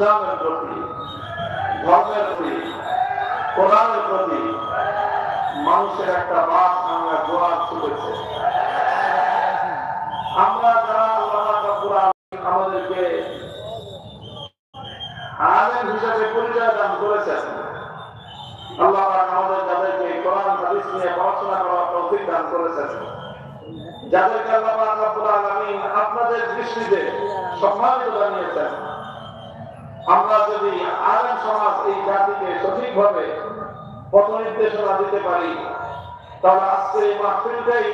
ইসলামের প্রতি ধর্মের প্রতি কোরআনের প্রতি মানুষের একটা বাদ ভাঙা জোয়ার ছুটেছে আমরা যারা আল্লাহ রাব্বুল আলামিন আমাদেরকে আলেম হিসেবে পরিচয় দান করেছেন আল্লাহ পাক আমাদের যাদেরকে কোরআন হাদিস নিয়ে পড়াশোনা করার তৌফিক দান করেছেন যাদেরকে আল্লাহ পাক রব্বুল আলামিন আপনাদের দৃষ্টিতে সম্মানিত জানিয়েছেন আমরা যদি আলেম সমাজ এই জাতিকে সঠিকভাবে পথ নির্দেশনা দিতে পারি তাহলে আজকে এই মাহফিলটাই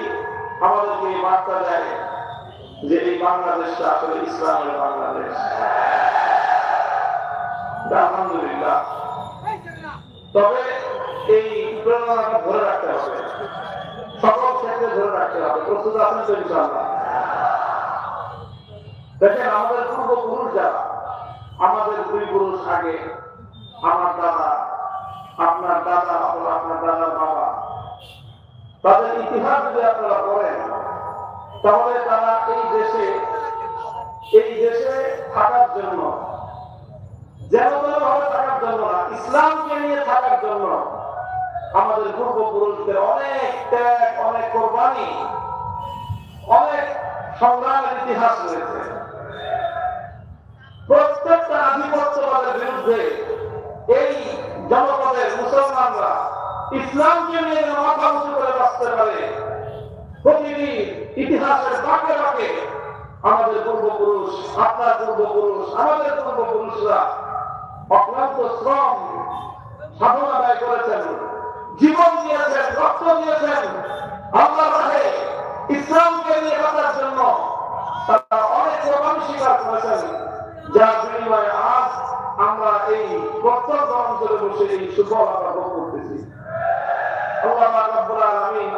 আমাদেরকে এই বার্তা দেয় যে এই আসলে ইসলামের বাংলাদেশ। আলহামদুলিল্লাহ। তবে এই ধরে রাখতে হবে। সকল ক্ষেত্রে ধরে রাখতে হবে। প্রস্তুত আছেন তো দেখেন, আমাদের পূর্বপুরুষ যারা, আমাদের দুই পুরুষ আগে, আমার দাদা, আপনার দাদা, আপনার দাদার বাবা তাদের ইতিহাস যদি আপনারা পড়েন, তাহলে তারা এই দেশে এই দেশে থাকার জন্য, যেন ভাবে থাকার জন্য না, ইসলামকে নিয়ে থাকার জন্য আমাদের পূর্বপুরুষদের অনেক ত্যাগ, অনেক কোরবানি, অনেক সংগ্রামের ইতিহাস রয়েছে। প্রত্যেকটা আধিপত্যবাদের বিরুদ্ধে এই জনপদের মুসলমানরা ইসলামকে নিয়ে মাথা উঁচু করে বাঁচতে পারে। প্রতিদিন ইতিহাসের বাঁকে বাঁকে আমাদের পূর্বপুরুষ, আপনার পূর্বপুরুষ, আমাদের পূর্বপুরুষরা অক্লান্ত শ্রম, সাধনা ব্যয় করেছেন, জীবন দিয়েছেন, রক্ত দিয়েছেন। আল্লাহ রাহে ইসলামকে নিয়ে বাঁচার জন্য তারা অনেক প্রমাণ স্বীকার করেছেন, যার বিনিময়ে আজ আমরা এই প্রত্যন্ত অঞ্চলে বসে এই সুফল আমরা ভোগ করতেছি আল্লাহ পাক রব্বুল আলামিন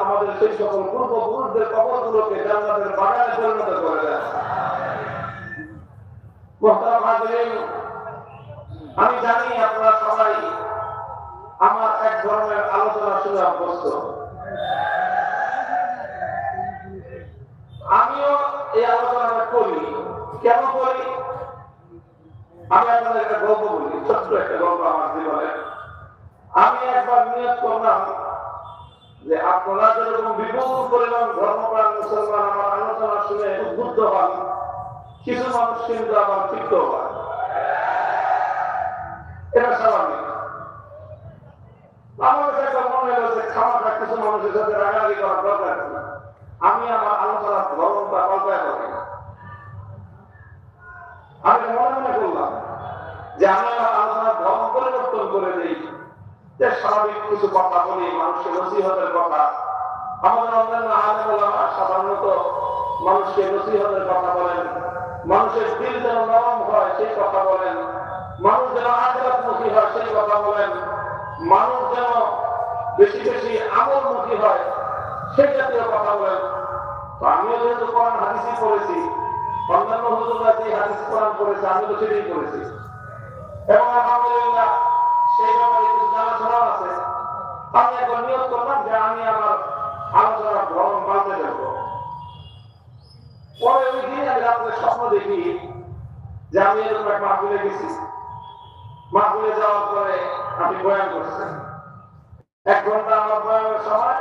আমাদের সেই সকল পূর্বপুরুষদের কবরগুলোকে জান্নাতের বাগানে পরিণত করে দেন। আমি জানি আপনারা সবাই আমার এক ধরনের আলোচনা শুনে অভ্যস্ত। আমিও এই আলোচনাটা করি। কেন করি? আমি আপনাদের একটা গল্প বলি, ছোট্ট একটা গল্প আমার জীবনে। আমি একবার নিয়োগ করলাম যে আপনারা যেরকম বিপুল পরিমাণ ধর্মপ্রাণ মুসলমান, আমার আলোচনা শুনে উদ্বুদ্ধ হন, কিছু মানুষ কিন্তু আবার তৃপ্ত হয়। এটা স্বাভাবিক। আমার করার আমি আমার আলোচনা আমার ধর্ম পরিবর্তন করে দিই। স্বাভাবিক কিছু কথা বলি, মানুষের নসিহতের কথা। আমাদের অন্যান্য সাধারণত মানুষকে নসিহতের কথা বলেন। মানুষের দিল যেন নরম হয়, সেই কথা বলেন। মানুষ যেন আখেরাতমুখী হয়, সেই কথা বলেন। মানুষ যেন বেশি বেশি আমলমুখী হয়, সেই জাতীয় কথা বলেন। তো আমিও যেহেতু কোরআন হাদিসই পড়েছি, অন্যান্য হুজুররা যে হাদিস কোরআন পড়েছে আমি তো সেটাই পড়েছি। এবং আলহামদুলিল্লাহ সেই ব্যাপারে কিছু জানাশোনা আছে আমি একবার নিয়োগ করলাম যে আমি আমার আলোচনার ধরন পাল্টে দেব পরে ওই দিন আমি রাত্রে স্বপ্ন দেখি যে আমি এরকম এক মাহফিলে গেছি। মাহফিলে যাওয়ার পরে আমি বয়ান করছি এক ঘণ্টা আমার বয়ানের সময়,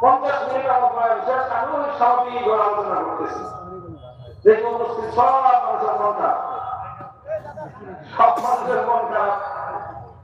পঞ্চাশ মিনিট আমার বয়ান শেষ, আমি ওই করে আলোচনা করতেছি। দেখি উপস্থিত সব মানুষের মন সব মানুষের মন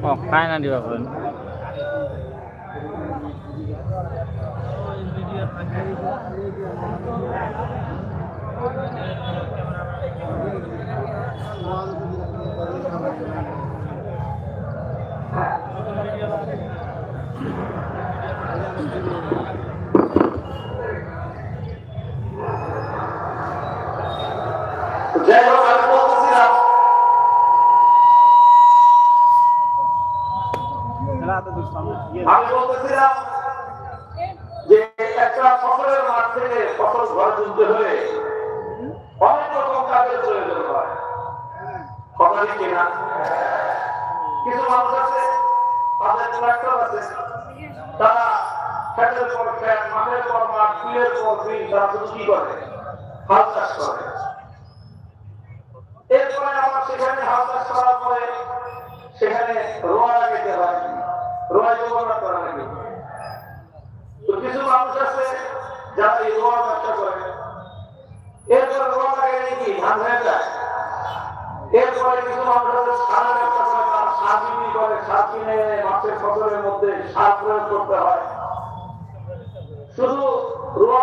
একটু এই আমার চেষ্টা করতেছেন সুযোগ দেন একটু আপনারা আমাদের ও খায় না দিবা বলেন যাই হোক আমি বলতেছিলাম বিলের তারা শুধু কি করে হাল চাষ করে এরপরে আবার সেখানে হাল চাষ করার পরে সেখানে রোয়া লাগাইতে হয় রোয়া যোগান করা লাগে তো কিছু মানুষ আছে যারা এই রোয়া ব্যবসা করে এরপরে রোয়া লাগাইলে কি ধান হয়ে যায় এরপরে কিছু মানুষ আছে সারের ব্যবসা করে তারা সার বিক্রি করে সার কিনে এনে মাছের ফসলের মধ্যে সার প্রয়োগ করতে হয় শুধু রোয়া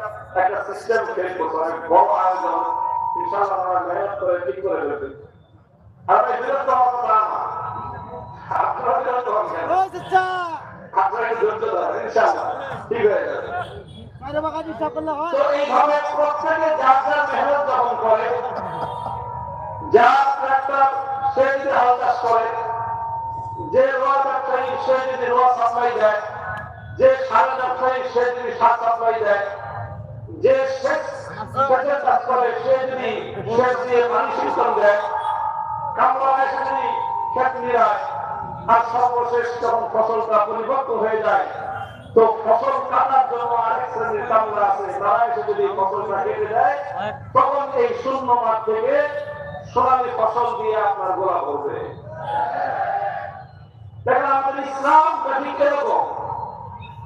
একটা সিস্টেম ক্রিয়েট করতে হবে বড় আয়োজন ইনশাআল্লাহ আমরা মেহনত করে ঠিক করে দেবে আর বিরক্ত হওয়ার কথা না। আপনারা বিরক্ত হন আপনারা ধৈর্য ধরেন ইনশাআল্লাহ। ঠিক হয়ে যাবে। তো এইভাবে প্রত্যেকে যার যার মেহনত যখন করে যার ট্রাক্টর সে যদি হাল চাষ করে যে রোয়া ব্যবসায়ী সে যদি রোয়া সাপ্লাই দেয় যে সার ব্যবসায়ী সে যদি সার সাপ্লাই দেয় যে করে সে যদি সেচ দিয়ে পানি সিঞ্চন দেয় কামড়া এসে যদি ক্ষেত নিরায় আর সর্বশেষ যখন ফসলটা পরিপক্ক হয়ে যায়, তো ফসল কাটার জন্য আরেক শ্রেণির কামড়া আছে, তারা এসে যদি ফসলটা কেটে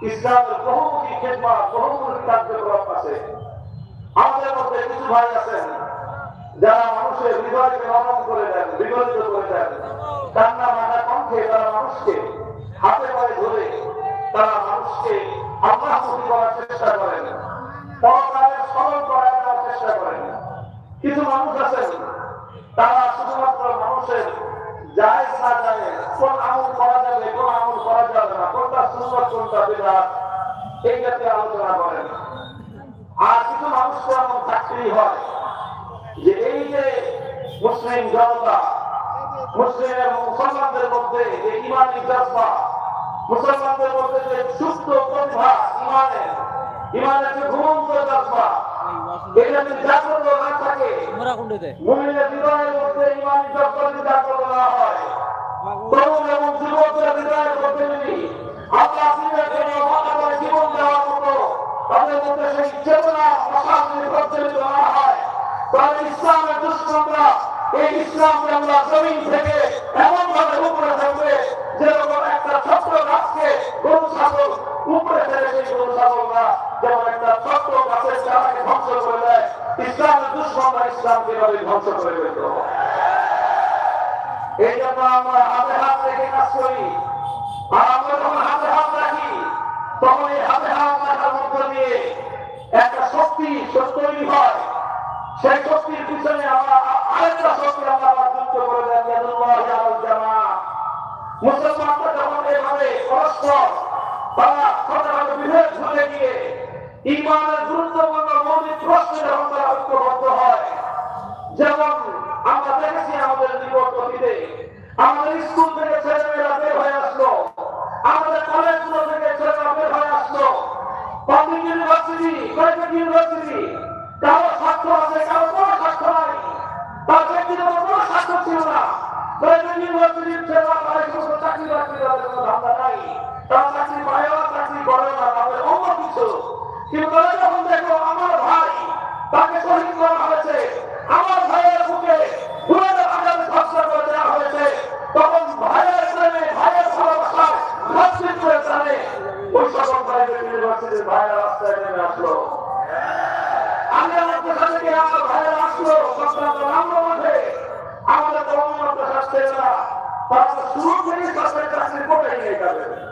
ইসলামের বহুমুখী খেদমা বহুমুখী কার্যকলাপ আছে। আমাদের মধ্যে কিছু ভাই আছেন, যারা মানুষের হৃদয়কে নরম করে দেন বিগলিত করে দেন। কান্না মাথা কণ্ঠে তারা মানুষকে হাতে পায়ে ধরে তারা মানুষকে আল্লাহমুখী করার চেষ্টা করেন, পরকালের স্মরণ করার দেওয়ার চেষ্টা করেন। কিছু মানুষ আছেন, তারা শুধুমাত্র মানুষের যায় না যায় কোন আমল করা যাবে, কোন আমল করা যাবে না, কোনটা সুন্দর কোনটা বিরাট এই জাতীয় আলোচনা করেন। আর কিছু মানুষ তো এমন থাকতেই হয়। যে এই যে মুসলিম জনতা মুসলিম এবং মুসলমানদের মধ্যে যে ইমানি জজ্বা মুসলমানদের মধ্যে যে সুস্থ প্রতিভা ইমানের ইমানের যে ঘুমন্ত জজ্বা এটা যদি জাগ্রত না থাকে মুমিনের হৃদয়ের মধ্যে ইমানি জজ্বা যদি জাগ্রত না হয় তরুণ এবং যুবকদের হৃদয়ের মধ্যে যদি আল্লাহ দিনের জন্য মহাকালে জীবন দেওয়ার মতো তাদের মধ্যে সেই চেতনা অশান্তি প্রচলিত না হয়। তাহলে ইসলামের দুষ্কর্মরা এই ইসলামকে আমরা জমিন থেকে এমন ভাবে দুশ্মনরা আমরা হাতে হাত রেখে কাজ করি। আর আমরা যখন হাতে হাত তখন এই হাত রাখার মধ্য দিয়ে একটা শক্তি তৈরি হয়, সেই শক্তির পিছনে আমরা আরেকটা শক্তি আমরা আবার যুক্ত করে দেন মুসলমানরা যখন এভাবে পরস্পর তারা ছোটখাটো বিভেদ ভুলে আমাদের স্কুল থেকে ছেলেমেয়েরা বের হয়ে আসলো আমাদের কলেজগুলো থেকে ছেলেরা বের হয়ে আসলো ইউনিভার্সিটি প্রাইভেট ইউনিভার্সিটি কারও স্বার্থ আছে, কারও কোনো স্বার্থ নাই। তার ব্যক্তিগত কোনো স্বার্থ ছিল না। প্রাইভেট ইউনিভার্সিটির ছেলেরা তারা সমস্ত চাকরি বাকরি তাদের কোনো ধান্দা নাই। তারা চাকরি পায় না, চাকরি করে না, তাদের অন্য কিছু। কিন্তু তারা যখন দেখো আমার ভাই তাকে শহীদ করা হয়েছে আমার ভাইয়ের বুকে গুণের আঘাতে খরচা করে দেওয়া হয়েছে তখন ভাইয়ের প্রেমে ভাইয়ের ভালোবাসায় ভাতৃত্ব করে জানে ওই সকল প্রাইভেট ইউনিভার্সিটির ভাইয়ের রাস্তায় নেমে আসলো আমি আমার পেশা থেকে আমার ভাইয়ের আসলো সন্তান আমরা মাঠে আমাদের কর্মরত পেশা ছেলেরা তারা শুরু করে সরকারি কাছে রিপোর্ট নিয়ে যাবে।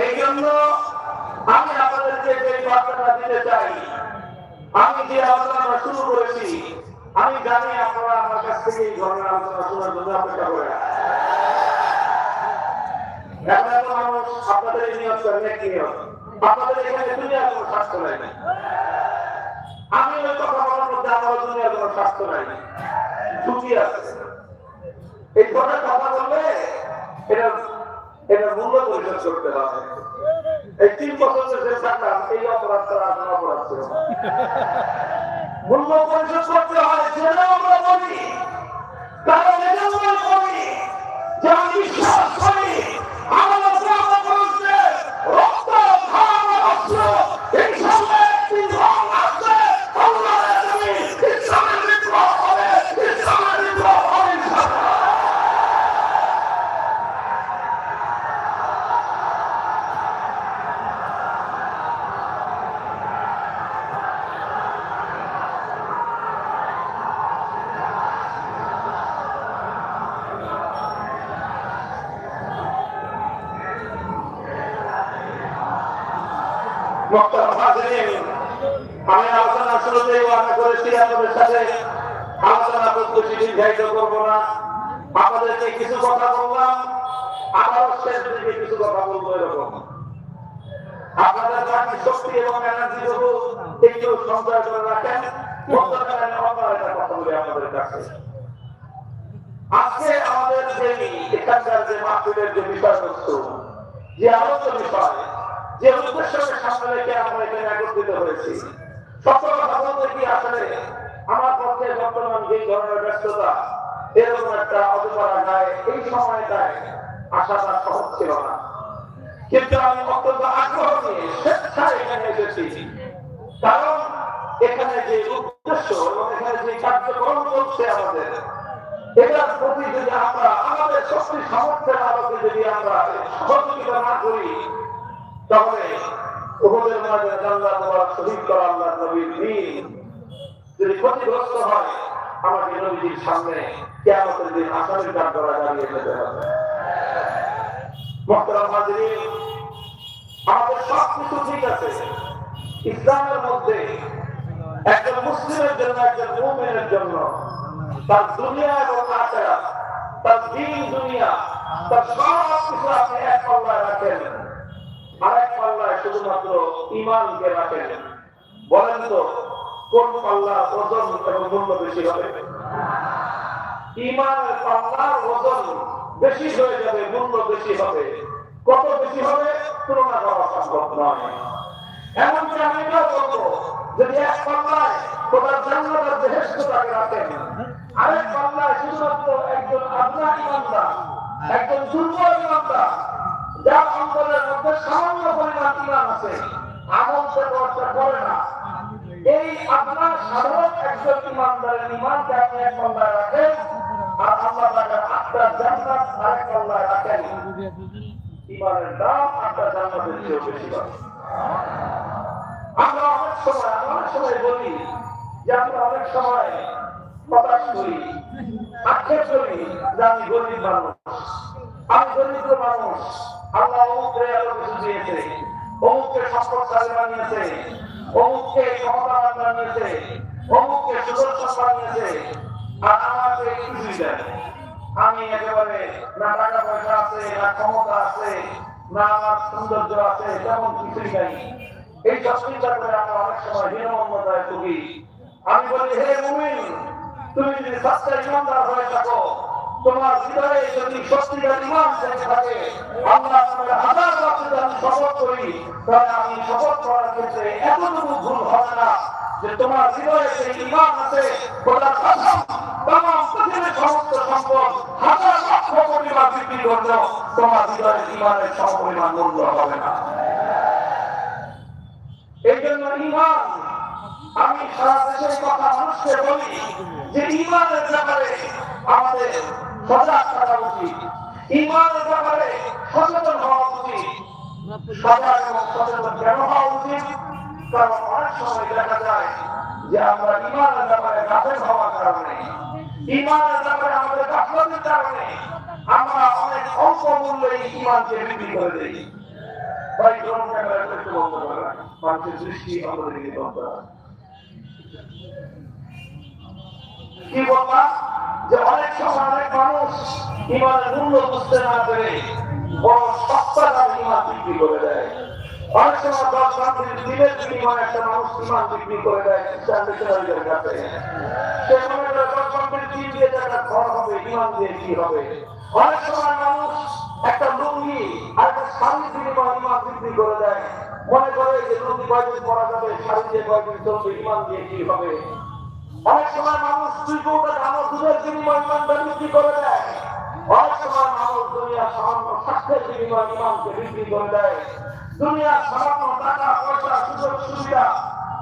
এই জন্য আমি আপনাদেরকে যে বার্তাটা দিতে চাই, আমি যে আলোচনা শুরু করেছি, আমি জানি আপনারা আমার কাছ থেকে এই ধরনের আলোচনা শোনার জন্য অপেক্ষা করে আপনাদের নিয়ত করেন এক নিয়ত আপনাদের এখানে দুনিয়ার কোনো স্বাস্থ্য নাই আমি ওই কথা বলার মধ্যে আমার দুনিয়ার কোনো স্বাস্থ্য নাই। ঝুঁকি আছে। এই ধরনের কথা বললে এটা মূল্য পরিশোধ করতে হয় কারণ এটা মনে করি যে আমি বিশ্বাস করি আমাদের পূর্বপুরুষদের রক্ত ঘাম অস্ত্র এই সামনে একটি রং আসছে আল্লাহর জমি ইসলামের বিপ্লব হবে ইসলামের বিপ্লব হবে ইনশাআল্লাহ। মোহতারাম হাজিরিন, আমি আলোচনা শুরুতেই ওয়াদা করেছি আপনাদের সাথে আলোচনা করতে দীর্ঘায়িত করব না আপনাদেরকে কিছু কথা বললাম আবারও শেষ দিকে কিছু কথা বলব এরকম আপনাদের বাকি শক্তি এবং এনার্জি দেবো। একটু সঞ্চয় করে রাখেন। মধ্যকালীন অন্য একটা কথা বলি আপনাদের কাছে। আজকে আমাদের যে এখানকার যে মাহফিলের যে বিষয়বস্তু, যে আলোচ্য বিষয়, যে উদ্দেশ্যকে সামনে আমরা এখানে একত্রিত হয়েছি। বলতে কি আসলে আমার পক্ষে বর্তমান যে ধরনের ব্যস্ততা, এরকম একটা যায় এই সময়টায় আসাটা সহজ ছিল না। কিন্তু আমি অত্যন্ত আগ্রহ নিয়ে স্বেচ্ছায় এখানে এসেছি। কারণ এখানে যে উদ্দেশ্য এবং এখানে যে কার্যক্রম চলছে আমাদের, এটার প্রতি যদি আমরা আমাদের শক্তি সামর্থ্যের আলোকে যদি আমরা সহযোগিতা না করি, তাহলে উহুদের মাঝে জান্নাত মোবারক শহীদ করা আল্লাহ নবীর দিন যদি ক্ষতিগ্রস্ত হয় আমাকে নবীজির সামনে কিয়ামতের দিন আসামির কাঠ করা দাঁড়িয়ে যেতে হবে। আমাদের সব কিছু আছে। ইসলামের মধ্যে একজন মুসলিমের জন্য, একজন মুমিনের জন্য তার দুনিয়া এবং আখেরা, তার দিন, দুনিয়া, তার এক পাল্লায় রাখেন। আরেক পাল্লায় শুধুমাত্র ইমানকে রাখেন। বলেন তো, কোন পাল্লা ওজন এবং মূল্য বেশি হবে? ইমানের পাল্লার ওজন বেশি হয়ে যাবে মূল্য বেশি হবে। কত বেশি হবে? তুলনা করা সম্ভব নয়। এমনকি আমি এটাও বলব, যদি এক পাল্লায় কোথাও জান্নাতের বেহেস্তটাকে রাখেন, আরেক পাল্লায় শুধুমাত্র একজন আল্লাহ ইমানদার, একজন দুর্বল ইমানদার, যার অন্তরের মধ্যে সামান্য পরিমাণ ইমান আছে, আমল সে চর্চা করে না। এই আপনার সাধারণ একজন ইমানদারের ইমানকে আপনি এক পাল্লায় রাখেন আর আল্লাহ তাকে আটটা জান্নাত আরেক পাল্লায় রাখেন ইমানের দাম আটটা জান্নাতের চেয়েও বেশি আমরা অনেক সময় অনেক সময় বলি যে আমরা অনেক সময় প্রকাশ করি আক্ষেপ করি যে আমি গরিব মানুষ আমি দরিদ্র মানুষ আল্লাহ অমুককে এত কিছু দিয়েছে অমুককে সম্পদশালী বানিয়েছে অমুককে ক্ষমতাবান বানিয়েছে অমুককে সুদর্শন বানিয়েছে আর আমাকে কিছুই দেয় আমি একেবারে না টাকা পয়সা আছে না ক্ষমতা আছে না আমার সৌন্দর্য আছে তেমন কিছুই নাই এই চিন্তা করে আমরা অনেক সময় হীনমন্যতায় ভুগি আমি বলি হে মুমিন তুমি যদি সত্যি ইমানদার হয়ে থাকো তোমার হৃদয়ে যদি সত্যিকার ইমান থেকে আল্লাহ তোমাকে হাজার বছর আমি শপথ করি, তাহলে আমি শপথ করার ক্ষেত্রে এতটুকু ভুল হবে না। যে তোমার হৃদয়ে সেই ইমান আছে কসম পৃথিবীর সমস্ত সম্পদ, হাজার লক্ষ বিক্রি তোমার ইমানের মূল্য হবে না। এই জন্য ইমান আমি সারা দেশের কথা মানুষকে বলি যে ইমানের ব্যাপারে আমাদের সজাগ থাকা উচিত। ইমানের ব্যাপারে সচেতন হওয়া উচিত। সজাগ এবং সচেতন কেন হওয়া উচিত? কারণ অনেক সময় দেখা যায় যে আমরা ইমানের ব্যাপারে গাফেল হওয়ার কারণে, ইমানের ব্যাপারে আমাদের গাফলতির কারণে আমরা অনেক অল্প মূল্যে ইমানকে বিক্রি করে দিই। ভাই ড্রোন ক্যামেরা একটু বন্ধ করে। মানুষের। কি বললাম? যে অনেক সময় অনেক মানুষ ইমানের মূল্য বুঝতে না পেরে বড় সস্তা ইমান বিক্রি করে দেয়। অনেক বিক্রি করে দেয় দিয়ে কি হবে? অনেক সময় মানুষ একটা লুঙ্গি আর একটা শাড়ির বিনিময়ে ইমান বিক্রি করে দেয়। করে যে লুঙ্গি কয়দিন পরা যাবে, শাড়ি দিয়ে কয়দিন চলবে, ইমান দিয়ে কি হবে? অনেক সময় মানুষ দুই কৌটা দামও দুধের বিনিময় ইমানটা বিক্রি করে দেয়। অনেক সময় মানুষ দুনিয়ার সামান্য স্বাস্থ্যের বিনিময় ইমানকে বিক্রি করে দেয়। দুনিয়ার সামান্য টাকা পয়সা সুযোগ সুবিধা।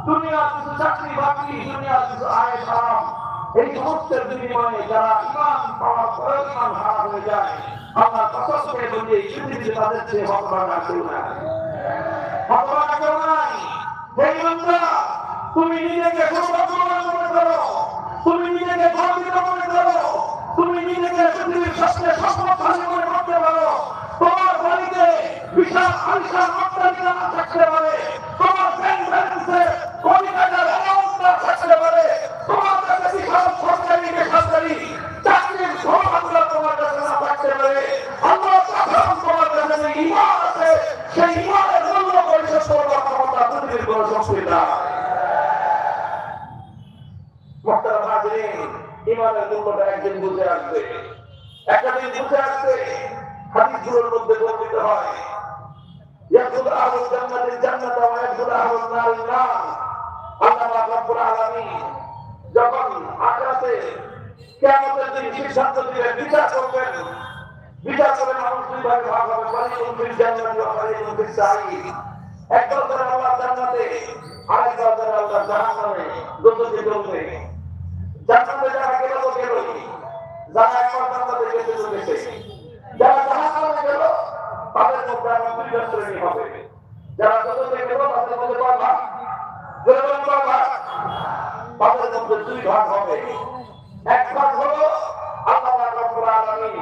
দুনিয়ার কিছু চাকরি বাকরি দুনিয়ার কিছু আয় হারাম এই সমস্তের বিনিময়ে যারা ইমান পাওয়ার পরে ইমান হারা হয়ে যায় আমরা কষ্টকে বলি এই পৃথিবীতে তাদের চেয়ে হতভাগা কেউ নাই। হতভাগা কেউ নাই। হে ইমানদার, তুমি নিজেকে সৌভাগ্যবান মনে করো তুমি নিজেকে গর্বিত মনে করো। তুমি নিজেকে পৃথিবীর সবচেয়ে সম্পদশালী মনে করতে পারো। তোমার বাড়িতে বিশাল আলিশান অট্টালিকা না থাকতে পারে তোমার ব্যাংক ব্যালেন্সে কোটি টাকার অ্যামাউন্ট না থাকতে পারে তোমার কাছে বিশাল সরকারি বেসরকারি চাকরির ধর্মগুলো তোমার কাছে না থাকতে পারে আল্লাহ প্রথম তোমার কাছে যে ইমান আছে সেই ইমানের মূল্য পরিশোধ করবার ক্ষমতা পৃথিবীর কোনো শক্তি নাই মোহতারাম হাজিরিন, ইমানের মূল্যটা একদিন বুঝে আসবে একটা দিন বুঝে আসবে হাদিসগুলোর মধ্যে বর্ণিত হয় ইয়াকুল আহলুল জান্নাতিল জান্নাত ওয়া ইয়াকুল আহলুন নারিন নার আল্লাহ রব্বুল আলামিন যখন আখিরাতে কিয়ামতের দিন সিদ্ধান্ত দিবেন বিচার করবেন বিচার করে মানুষ দুই ভাগে ভাগ হবে ফারিকুন ফিল জান্নাতি ওয়া ফারিকুন ফিস সাঈদ একদল করে আল্লাহ জান্নাতে আরেক দল করে আল্লাহ জাহান্নামে দুটোতে যারা যারা যারা তাদের মধ্যে আমার হবে। যারা যত থেকে বাঁচতে বলতে পারবা। যেরকম পারবা। বাঁচতে বলতে দুই ভাগ হবে। এক ভাগ হলো আল্লাহ রব্বুল আলামিন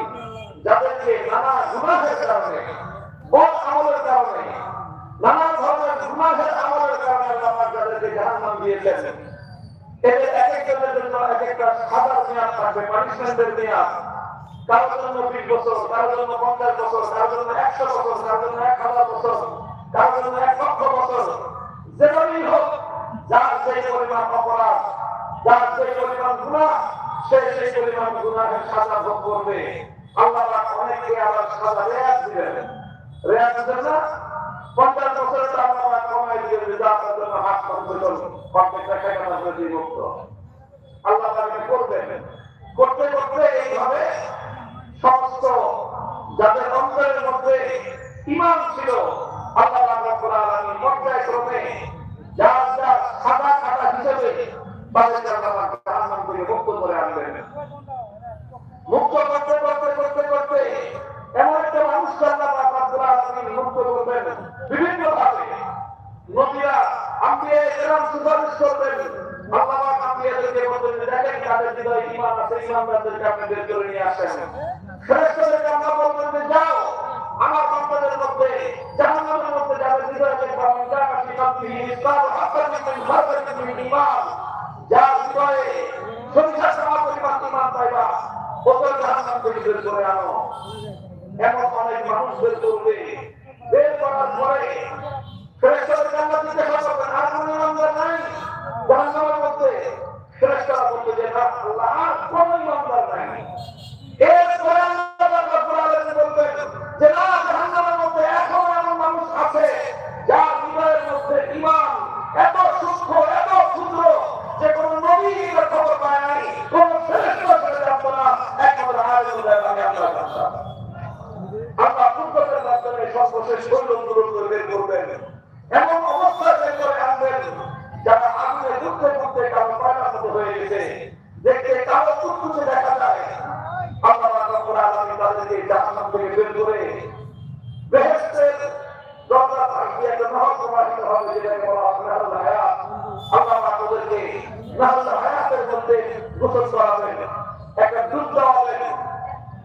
যাদেরকে নানা গুনাহের কারণে, বড় আমলের কারণে, নানা ধরনের গুনাহের আমলের কারণে আল্লাহ যাদেরকে জাহান্নাম দিয়েছেন। এদের এক একজনের জন্য এক একটা সাজা কারোর জন্য বিশ বছর, কারোর জন্য পঞ্চাশ বছর, কারোর জন্য একশো বছর, কারোর জন্য এক হাজার বছর। কারোর জন্য এক লক্ষ বছর যেভাবেই হোক, যার সেই পরিমাণ অপরাধ, যার সেই পরিমাণ গুণা, সে সেই পরিমাণ গুণাহের সাজা ভোগ করবে। আল্লাহ পাক অনেককে আবার সাজা রেয়াজ দিবেন। রেয়াজ দিবেন না, পঞ্চাশ সমস্ত যাদের অন্তরের মধ্যে ইমান ছিল আল্লাহ রব্বুল আলামিন পর্যায়ক্রমে যার যার সাদা খাতা হিসেবে তাদেরকে আল্লাহ জাহান্নাম থেকে মুক্ত করে আনবেন মুক্ত করতে করতে করতে করতে এমন একটা মানুষকে আল্লাহ রব্বুল আলামিন মুক্ত করবেন দেখেন কাদের হৃদয়ে ঈমান আছে ঈমানদারদেরকে আপনি বের করে নিয়ে আসেন ফেরেশতাদেরকে আল্লাহ বলবেন যাও আমার বান্দাদের মধ্যে, জাহান্নামের মধ্যে যাদের হৃদয়ে দেখবা মান কানা ফি কলবিহি মিসকালু হাব্বাতিন মিন খারদাতিন মিন ঈমান যার হৃদয়ে সরিষা সমান পরিমাণ ঈমান পাইবা ওদের জাহান্নাম থেকে বের করে আনো। এমন অনেক মানুষ বের করবে। বের করার পরে ফেরেশতারা জান্নাত দিতে পারবেন আর কোনো ইমানদার নাই। জাহান্নামের মধ্যে ফেরেশতারা বলবে যে না, আল্লাহ কোনো ইমানদার নাই। এরপরে আল্লাহ পাক রব্বুল আলামিন বলবেন যে না জাহান্নামের মধ্যে এখনও এমন মানুষ আছে যার হৃদয়ের মধ্যে ঈমান এত সূক্ষ্ম এত ক্ষুদ্র যে কোন নবী এর খবর পায় নাই কোন ফেরেশতা সেটা জানতো না একমাত্র আয়াতুল্লাহ আমি আল্লাহ জানতাম আল্লাহ কুদরতের সর্বশেষ শৈলম দূর করবেন করবেন এমন অবস্থা বের করে আনবেন যারা আগুনে যুদ্ধে মধ্যে কারও পয়লার মতো হয়ে গেছে দেখতে কালো কুটকুটে দেখা যায় আল্লাহ রাব্বুল আলামিন তাদেরকে জাহান্নাম থেকে বের করে বেহেশতের দরজা পাশ দিয়ে একটা নহর প্রবাহিত হবে যেটাকে বলা হয় নাহরুল হায়াত আল্লাহ পাক ওদেরকে নাহরুল হায়াতের মধ্যে গোসল করাবেন একটা দুধ দেওয়াবেন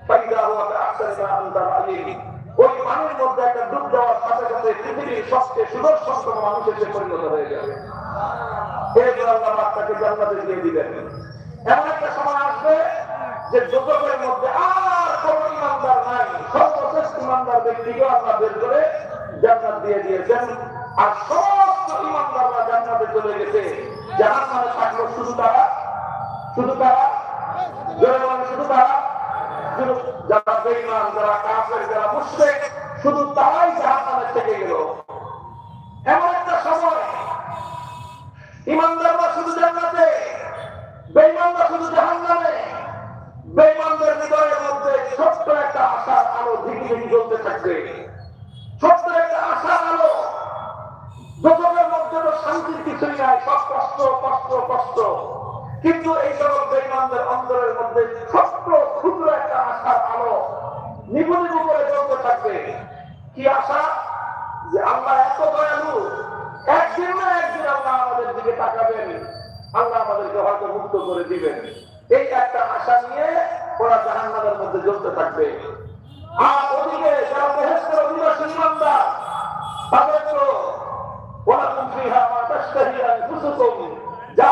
ফাইদা হুয়া বিআহসানি মা আনজাল আলাইহি ওই পানির মধ্যে একটা ডুব দেওয়ার সাথে সাথে পৃথিবীর সবচেয়ে সুদর্শন কোনো মানুষ এসে পরিণত হয়ে যাবে এরপর আল্লাহ পাক তাকে জান্নাতে দিয়ে দিবেন এমন একটা সময় আসবে যে জগতের মধ্যে আর কোনো ইমানদার নাই সর্বশ্রেষ্ঠ ইমানদার ব্যক্তিকে আল্লাহ বের করে জান্নাত দিয়ে দিয়েছেন আর সমস্ত ইমানদাররা জান্নাতে চলে গেছে। যারা মানে থাকল শুধু তারা শুধু তারা শুধু তারা যারা বেইমান যারা কাফের, যারা মুশরিক শব্দ কিন্তু এই সকল বেইমানদের অন্তরের মধ্যে ছোট্ট ক্ষুদ্র একটা আশার আলো নিপুণের উপরে চলতে থাকবে। কি আশা? যে আল্লাহ এত দয়ালু, একদিন না একদিন আল্লাহ আমাদের দিকে তাকাবেন। আল্লাহ আমাদেরকে হয়তো মুক্ত করে দিবেন। এই একটা আশা নিয়ে ওরা জাহান্নাদের মধ্যে জ্বলতে থাকবে। আর ওদিকে যারা মহেশ্বর অধিবাসী ইমানদার, তাদের তো ওরা তুমি আমার যা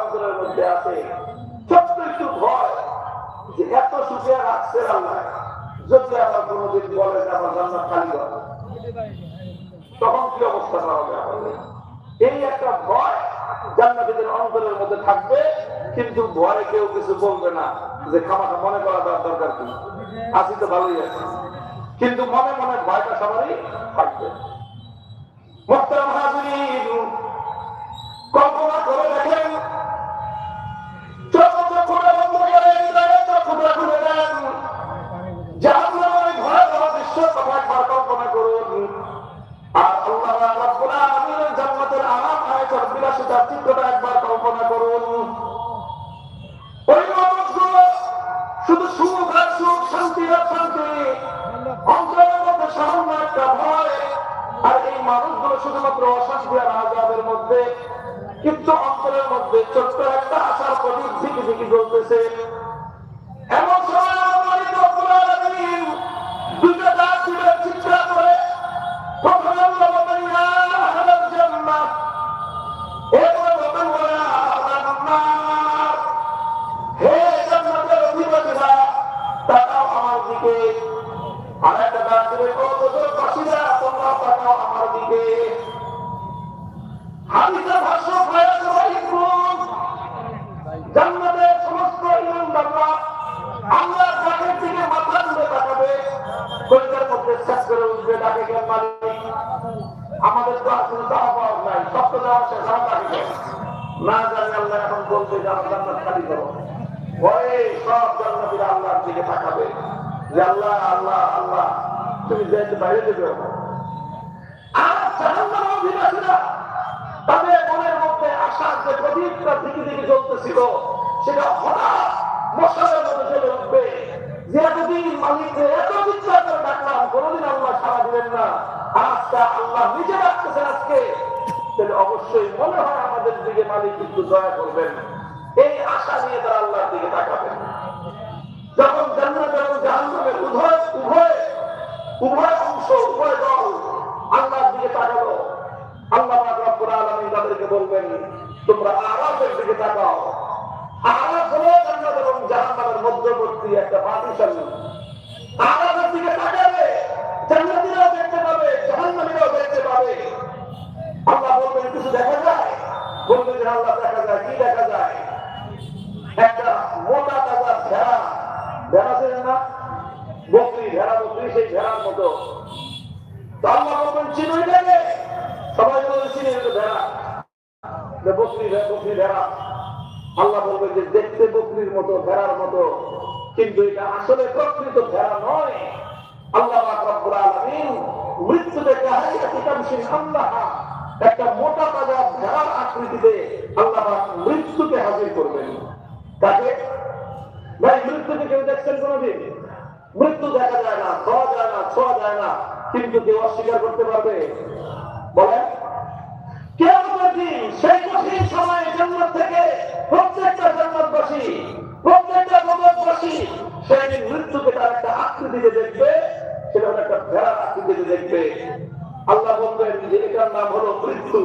মধ্যে আছে। ছোট্ট একটু ভয় যে এত সুখে রাখছে আল্লাহ, যদি আবার কোনোদিন বলে যে আমার জান্নাত খালি হবে, তখন কি অবস্থা হবে আমাদের এই একটা ভয় জান্নাতীদের অন্তরের মধ্যে থাকবে, কিন্তু ভয়ে কেউ কিছু বলবে না যে খামাখা মনে করা দেওয়ার দরকার কি? আছি তো ভালোই আছে। কিন্তু মনে মনে ভয়টা সবারই থাকবে। কল্পনা করে দেখেন আর আজাবের মধ্যে কিন্তু অন্তরের মধ্যে ছোট্ট একটা আশার প্রদীপ ঝিকি ঝিকি জ্বলতেছে। এমন সময় আমার প্রদীপটা দিকে দিকে জ্বলতেছিল সেটা হঠাৎ মশালের মধ্যে জ্বলে উঠবে যে এতদিন মালিককে এত চিৎকার করে ডাকলাম, কোনোদিন আল্লাহ সারা দিলেন না। আজকে আল্লাহ নিজে ডাকতেছেন আজকে। তাহলে অবশ্যই মনে হয় আমাদের দিকে মালিক কিন্তু দয়া করবেন। এই আশা নিয়ে তারা আল্লাহর দিকে তাকাবেন। যখন জান্নাত এবং জাহান্নামের উভয় উভয় উভয় অংশ, উভয় দল আল্লাহর দিকে তাকালো, আল্লাহ রব্বুল আলামিন তাদেরকে বলবেন তোমরা আরাফের দিকে তাকাও আরাফ হলো জাহান্নামের মধ্যবর্তী একটা পার্টিশন। আরাফের দিকে তাকাবে, জান্নাতীরাও দেখতে পাবে, জাহান্নামীরাও দেখতে পাবে। আল্লাহ বলবেন, কিছু দেখা যায়? বলবেন যে, আল্লাহ, দেখা যায়। কি দেখা যায়? একটা মোটা তাজা ভেড়া। ভেড়া ছিলেন না? বকরি ভেড়া, বকরি সেই ভেড়ার মতো। আল্লাহ বলবেন, চিনুই দেবে? সবাই বলবেন চিনি ভেড়া। বকরি বকরি ভেড়া। আল্লাহ বলবে যে দেখতে বকরির মতো, ভেড়ার মতো। কিন্তু এটা আসলে প্রকৃত ভেড়া নয়। আল্লাহ একটা মোটা তাজা ভেড়ার আকৃতিতে আল্লাহ মৃত্যুকে হাজির করবেন। তাকে ভাই মৃত্যুকে কেউ দেখছেন মৃত্যু দেখা যায় না, খাওয়া যায় না, ছোঁয়া যায় না, কিন্তু কেউ অস্বীকার করতে পারবে? বলেন। কেয়ামতের সেই কঠিন সময়ে জান্নাত থেকে প্রত্যেকটা জান্নাতবাসী প্রত্যেকটা দেখবে আল্লাহ বলবেন যে এটার নাম হলো মৃত্যু।